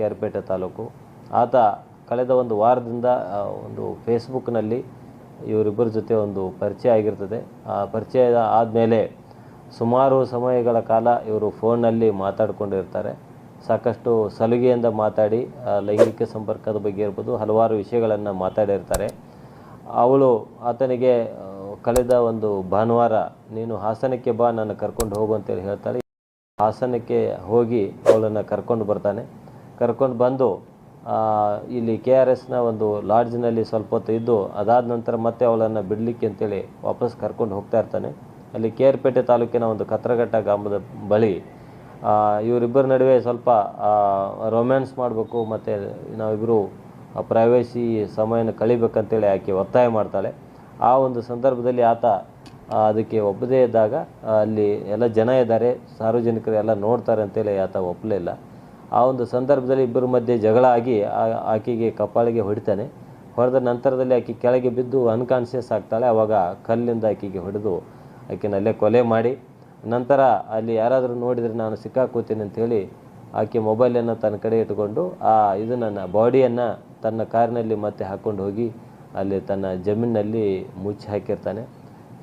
ಕೇರ್ಪೇಟೆ ತಾಲೂಕು. ಆತ ಕಳೆದ ಒಂದು ವಾರದಿಂದ ಒಂದು ಫೇಸ್ಬುಕ್ನಲ್ಲಿ ಇವರಿಬ್ಬರ ಜೊತೆ ಒಂದು ಪರಿಚಯ ಆಗಿರ್ತದೆ. ಆ ಪರಿಚಯ ಆದಮೇಲೆ ಸುಮಾರು ಸಮಯಗಳ ಕಾಲ ಇವರು ಫೋನ್ನಲ್ಲಿ ಮಾತಾಡಿಕೊಂಡಿರ್ತಾರೆ. ಸಾಕಷ್ಟು ಸಲುಗೆಯಿಂದ ಮಾತಾಡಿ ಲೈಂಗಿಕ ಸಂಪರ್ಕದ ಬಗ್ಗೆ ಇರ್ಬೋದು, ಹಲವಾರು ವಿಷಯಗಳನ್ನು ಮಾತಾಡಿರ್ತಾರೆ. ಅವಳು ಆತನಿಗೆ ಕಳೆದ ಒಂದು ಭಾನುವಾರ, ನೀನು ಹಾಸನಕ್ಕೆ ಬಾ ನನ್ನ ಕರ್ಕೊಂಡು ಹೋಗು ಅಂತೇಳಿ ಹೇಳ್ತಾಳೆ. ಹಾಸನಕ್ಕೆ ಹೋಗಿ ಅವಳನ್ನು ಕರ್ಕೊಂಡು ಬರ್ತಾನೆ. ಕರ್ಕೊಂಡು ಬಂದು ಇಲ್ಲಿ ಕೆ ಆರ್ ಎಸ್ನ ಒಂದು ಲಾಡ್ಜ್ನಲ್ಲಿ ಸ್ವಲ್ಪ ಹೊತ್ತು ಇದ್ದು, ಅದಾದ ನಂತರ ಮತ್ತೆ ಅವಳನ್ನು ಬಿಡಲಿಕ್ಕೆ ಅಂತೇಳಿ ವಾಪಸ್ ಕರ್ಕೊಂಡು ಹೋಗ್ತಾ ಇರ್ತಾನೆ. ಅಲ್ಲಿ ಪೇಟೆ ತಾಲೂಕಿನ ಒಂದು ಕತ್ರಘಟ್ಟ ಗ್ರಾಮದ ಬಳಿ ಇವರಿಬ್ಬರ ನಡುವೆ ಸ್ವಲ್ಪ ರೊಮ್ಯಾನ್ಸ್ ಮಾಡಬೇಕು ಮತ್ತು ನಾವಿಬ್ಬರು ಪ್ರೈವೇಸಿ ಸಮಯನ ಕಳಿಬೇಕಂತೇಳಿ ಆಕೆ ಒತ್ತಾಯ ಮಾಡ್ತಾಳೆ. ಆ ಒಂದು ಸಂದರ್ಭದಲ್ಲಿ ಆತ ಅದಕ್ಕೆ ಒಪ್ಪದೇ ಇದ್ದಾಗ, ಅಲ್ಲಿ ಎಲ್ಲ ಜನ ಇದ್ದಾರೆ ಸಾರ್ವಜನಿಕರು ಎಲ್ಲ ನೋಡ್ತಾರೆ ಅಂತೇಳಿ ಆತ ಒಪ್ಪಲಿಲ್ಲ. ಆ ಒಂದು ಸಂದರ್ಭದಲ್ಲಿ ಇಬ್ಬರ ಮಧ್ಯೆ ಜಗಳ ಆಗಿ ಆಕೆಗೆ ಕಪಾಳಿಗೆ ಹೊಡಿತಾನೆ. ಹೊಡೆದ ನಂತರದಲ್ಲಿ ಆಕೆ ಕೆಳಗೆ ಬಿದ್ದು ಅನ್ಕಾನ್ಷಿಯಸ್ ಆಗ್ತಾಳೆ. ಆವಾಗ ಕಲ್ಲಿಂದ ಆಕೆಗೆ ಹೊಡೆದು ಆಕೆನ ಕೊಲೆ ಮಾಡಿ. ನಂತರ ಅಲ್ಲಿ ಯಾರಾದರೂ ನೋಡಿದರೆ ನಾನು ಸಿಕ್ಕಾಕೋತೀನಿ ಅಂಥೇಳಿ ಆಕೆ ಮೊಬೈಲನ್ನು ತನ್ನ ಕಡೆ ಇಟ್ಕೊಂಡು ಆ ಇದನ್ನು ಬಾಡಿಯನ್ನು ತನ್ನ ಕಾರಿನಲ್ಲಿ ಮತ್ತೆ ಹಾಕ್ಕೊಂಡು ಹೋಗಿ ಅಲ್ಲಿ ತನ್ನ ಜಮೀನಿನಲ್ಲಿ ಮುಚ್ಚಿ ಹಾಕಿರ್ತಾನೆ.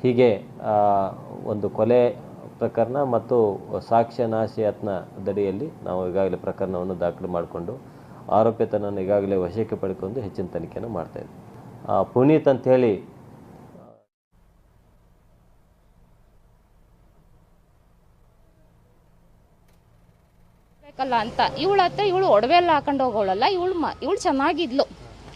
ಹೀಗೆ ಒಂದು ಕೊಲೆ ಪ್ರಕರಣ ಮತ್ತು ಸಾಕ್ಷ್ಯ ನಾಶ ಯತ್ನ ದಡಿಯಲ್ಲಿ ನಾವು ಈಗಾಗಲೇ ಪ್ರಕರಣವನ್ನು ದಾಖಲು ಮಾಡಿಕೊಂಡು ಆರೋಪಿತನನ್ನು ಈಗಾಗಲೇ ವಶಕ್ಕೆ ಪಡ್ಕೊಂಡು ಹೆಚ್ಚಿನ ತನಿಖೆಯನ್ನು ಮಾಡ್ತಾ ಇದ್ದೀವಿ ಆ, ಪುನೀತ್ ಅಂಥೇಳಿ ಹೇಳಿ ಅಂತ. ಇವಳ ಹತ್ರ ಇವಳು ಒಡವೆ ಎಲ್ಲ ಹಾಕೊಂಡು ಹೋಗೋಳಲ್ಲ ಇವಳು ಇವಳು ಚೆನ್ನಾಗಿದ್ಲು.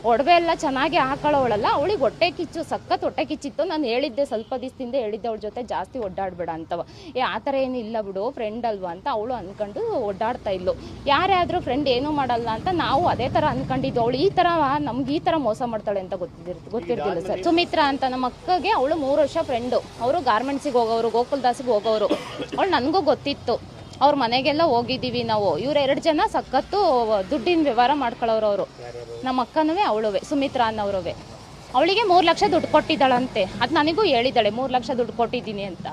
ಒಡವೆ ಎಲ್ಲ ಚೆನ್ನಾಗಿ ಹಾಕೊಳ್ಳೋಳಲ್ಲ ಅವಳಿಗೆ ಹೊಟ್ಟೆ ಕಿಚ್ಚು ಸಖತ್ ಹೊಟ್ಟೆ ಕಿಚ್ಚಿತ್ತು. ನಾನು ಹೇಳಿದ್ದೆ ಸ್ವಲ್ಪ ದಿವಸದಿಂದ ಹೇಳಿದ್ದೆ ಅವಳ ಜೊತೆ ಜಾಸ್ತಿ ಒಡ್ಡಾಡ್ಬೇಡ ಅಂತವ ಏ ಆ ಥರ ಇಲ್ಲ ಬಿಡು ಫ್ರೆಂಡ್ ಅಲ್ವಾ ಅಂತ ಅವಳು ಅಂದ್ಕೊಂಡು ಒಡ್ಡಾಡ್ತಾ ಇದ್ಲು. ಯಾರೇ ಆದರೂ ಫ್ರೆಂಡ್ ಏನೂ ಮಾಡಲ್ಲ ಅಂತ ನಾವು ಅದೇ ಥರ ಅಂದ್ಕೊಂಡಿದ್ದು ಅವಳು ಈ ಥರ ನಮ್ಗೆ ಈ ಥರ ಮೋಸ ಮಾಡ್ತಾಳೆ ಅಂತ ಗೊತ್ತಿರ್ ಗೊತ್ತಿರ್ತಿಲ್ಲ ಸರ್. ಸುಮಿತ್ರ ಅಂತ ನಮ್ಮ ಅಕ್ಕಗೆ ಅವಳು ಮೂರು ವರ್ಷ ಫ್ರೆಂಡು ಅವರು ಗಾರ್ಮೆಂಟ್ಸಿಗೆ ಹೋಗೋರು ಗೋಕುಲ್ದಾಸಿಗೆ ಹೋಗೋರು ಅವಳು ನನಗೂ ಗೊತ್ತಿತ್ತು. ಅವ್ರ ಮನೆಗೆಲ್ಲ ಹೋಗಿದ್ದೀವಿ ನಾವು. ಇವ್ರು ಎರಡು ಜನ ಸಖತ್ತು ದುಡ್ಡಿನ ವ್ಯವಹಾರ ಮಾಡ್ಕೊಳ್ಳೋರು ಅವರು. ನಮ್ಮ ಅಕ್ಕನೂ ಅವಳುವೆ, ಸುಮಿತ್ರಾ ಅನ್ನೋರುವೆ. ಅವಳಿಗೆ ಮೂರು ಲಕ್ಷ ದುಡ್ಡು ಕೊಟ್ಟಿದ್ದಾಳಂತೆ. ಅದು ನನಗೂ ಹೇಳಿದ್ದಾಳೆ, ಮೂರು ಲಕ್ಷ ದುಡ್ಡು ಕೊಟ್ಟಿದ್ದೀನಿ ಅಂತ.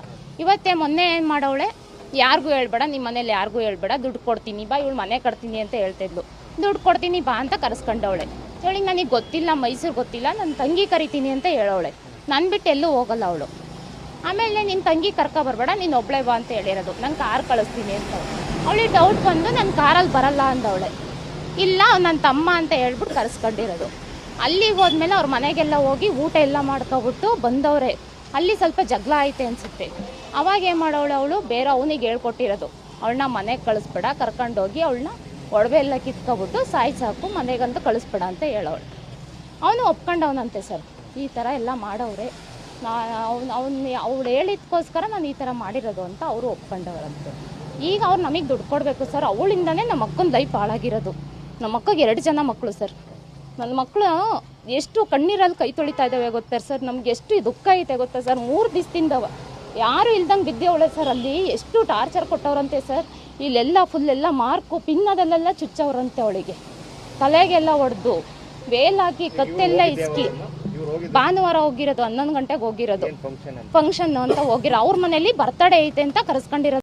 ಇವತ್ತೇ ಮೊನ್ನೆ ಏನು ಮಾಡೋವಳೆ? ಯಾರಿಗೂ ಹೇಳ್ಬೇಡ ನಿಮ್ಮ ಮನೇಲಿ ಯಾರಿಗೂ ಹೇಳ್ಬೇಡ, ದುಡ್ಡು ಕೊಡ್ತೀನಿ, ಬಾ ಇವಳು ಮನೆ ಕಟ್ತೀನಿ ಅಂತ ಹೇಳ್ತಿದ್ಲು. ದುಡ್ಡು ಕೊಡ್ತೀನಿ, ಬಾ ಅಂತ ಕರೆಸ್ಕೊಂಡವಳೆ. ಹೇಳಿ, ನನಗೆ ಗೊತ್ತಿಲ್ಲ, ಮೈಸೂರು ಗೊತ್ತಿಲ್ಲ ನನ್ನ ತಂಗಿ ಕರಿತೀನಿ ಅಂತ ಹೇಳವಳೆ. ನಾನು ಬಿಟ್ಟು ಎಲ್ಲೂ ಹೋಗಲ್ಲ ಅವಳು. ಆಮೇಲೆ ನಿನ್ನ ತಂಗಿ ಕರ್ಕೊ ಬರಬೇಡ, ನೀನು ಒಬ್ಳೆ ಬಾ ಅಂತ ಹೇಳಿರೋದು. ನಂಗೆ ಕಾರ್ ಕಳಿಸ್ತೀನಿ ಅಂತ ಅವಳಿಗೆ ಡೌಟ್ ಬಂದು ನನ್ನ ಕಾರಲ್ಲಿ ಬರಲ್ಲ ಅಂದವಳೆ. ಇಲ್ಲ ನನ್ನ ತಮ್ಮ ಅಂತ ಹೇಳ್ಬಿಟ್ಟು ಕರೆಸ್ಕೊಂಡಿರೋದು. ಅಲ್ಲಿಗೆ ಹೋದ್ಮೇಲೆ ಅವ್ರ ಮನೆಗೆಲ್ಲ ಹೋಗಿ ಊಟ ಎಲ್ಲ ಮಾಡ್ಕೊಬಿಟ್ಟು ಬಂದವ್ರೆ. ಅಲ್ಲಿ ಸ್ವಲ್ಪ ಜಗಳ ಐತೆ ಅನ್ಸುತ್ತೆ. ಅವಾಗ ಏನು ಮಾಡೋಳು ಅವಳು? ಬೇರೆ ಅವನಿಗೆ ಹೇಳ್ಕೊಟ್ಟಿರೋದು. ಅವಳನ್ನ ಮನೆಗೆ ಕಳಿಸ್ಬೇಡ, ಕರ್ಕೊಂಡೋಗಿ ಅವಳನ್ನ ಒಡವೆ ಎಲ್ಲ ಕಿತ್ಕೊಬಿಟ್ಟು ಸಾಯ್ಸಾಕು ಮನೆಗಂತೂ ಕಳಿಸ್ಬೇಡ ಅಂತ ಹೇಳೋಳು ಅವನು ಒಪ್ಕೊಂಡವನಂತೆ ಸರ್. ಈ ಥರ ಎಲ್ಲ ಮಾಡವ್ರೆ. ನಾ ಅವ್ನು ಅವ್ನು ಅವ್ಳು ಹೇಳಿದ್ಕೋಸ್ಕರ ನಾನು ಈ ಥರ ಮಾಡಿರೋದು ಅಂತ ಅವರು ಒಪ್ಕೊಂಡವರಂತೆ. ಈಗ ಅವ್ರು ನಮಗೆ ದುಡ್ಡು ಕೊಡಬೇಕು ಸರ್. ಅವಳಿಂದನೇ ನಮ್ಮ ಅಕ್ಕನ ಲೈಫ್ ಹಾಳಾಗಿರೋದು. ನಮ್ಮ ಅಕ್ಕಗೆ ಎರಡು ಜನ ಮಕ್ಕಳು ಸರ್. ನನ್ನ ಮಕ್ಕಳು ಎಷ್ಟು ಕಣ್ಣೀರಲ್ಲಿ ಕೈ ತೊಳಿತಾ ಇದ್ದಾವೆ ಗೊತ್ತಾ ಸರ್? ನಮ್ಗೆ ಎಷ್ಟು ದುಃಖ ಐತೆ ಗೊತ್ತಾ ಸರ್? ಮೂರು ದಿವಸದಿಂದವ ಯಾರು ಇಲ್ದಂಗೆ ಬಿದ್ದೇವಳೆ ಸರ್ ಅಲ್ಲಿ. ಎಷ್ಟು ಟಾರ್ಚರ್ ಕೊಟ್ಟವ್ರಂತೆ ಸರ್. ಇಲ್ಲೆಲ್ಲ ಫುಲ್ ಎಲ್ಲ ಮಾರ್ಕು ಪಿನ್ನದಲ್ಲೆಲ್ಲ ಚುಚ್ಚವ್ರಂತೆ ಅವಳಿಗೆ. ತಲೆಗೆಲ್ಲ ಹೊಡೆದು ವೇಲ್ ಹಾಕಿ ಕತ್ತೆಲ್ಲ ಇಸ್ಕಿ. ಭಾನುವಾರ ಹೋಗಿರೋದು ಹನ್ನೊಂದು ಗಂಟೆಗೆ ಹೋಗಿರೋದು. ಫಂಕ್ಷನ್ ಅಂತ ಹೋಗಿರೋ ಅವ್ರ ಮನೇಲಿ ಬರ್ತಡೇ ಐತೆ ಅಂತ ಕರೆಸ್ಕೊಂಡಿರೋದು.